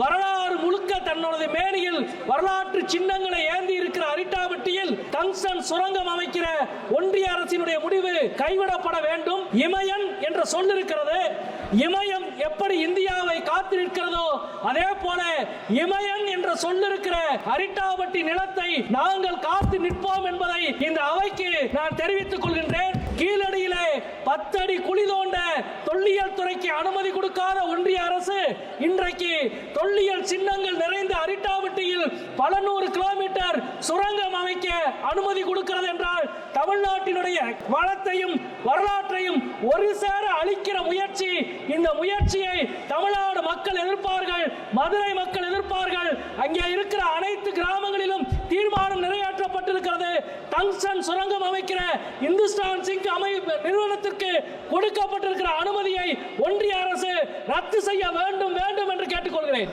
வரலாறு முழுக்க தன்னோட மேனியில் வரலாற்று சின்னங்களை ஏந்தி இருக்கிற அரிட்டாபட்டியில் டங்ஸ்டன் சுரங்கம் அமைக்கிற ஒன்றிய அரசினுடைய முடிவு கைவிடப்பட வேண்டும். இமயன் என்ற சொல் இருக்கிறது இமயம் எப்படி இந்தியாவை காத்து நிற்கிறதோ அதே போல இமயன் என்ற சொல்லிருக்கிற அரிட்டாபட்டி நிலத்தை நாங்கள் காத்து நிற்போம் என்பதை இந்த அவைக்கு நான் தெரிவித்துக் கொள்கிறேன். பத்தடி குழி தோண்ட தொல்லியல் துறைக்கு அனுமதி கொடுக்காத ஒன்றிய அரசு இன்றைக்கு தொல்லியல் சின்னங்கள் நிறைந்த அரிட்டாவட்டியில் பல நூறு கிலோமீட்டர் சுரங்கம் அமைக்க அனுமதி கொடுக்கிறது என்றால் தமிழ்நாட்டினுடைய வளத்தையும் வரலாற்றையும் ஒரு சேர அளிக்கிற முயற்சி. இந்த முயற்சியை தமிழ்நாடு மக்கள் எதிர்ப்பார்கள் மதுரை மக்கள் எதிர்ப்பார்கள். அங்கே இருக்கிற அனைத்து கிராமங்களிலும் தீர்மானம் டங்ஸ்டன் சுரங்கம் அமைக்கிற இந்துஸ்தான் சிங் அமை நிறுவனத்திற்கு கொடுக்கப்பட்டிருக்கிற அனுமதியை ஒன்றிய அரசு ரத்து செய்ய வேண்டும் வேண்டும் என்று கேட்டுக்கொள்கிறேன்.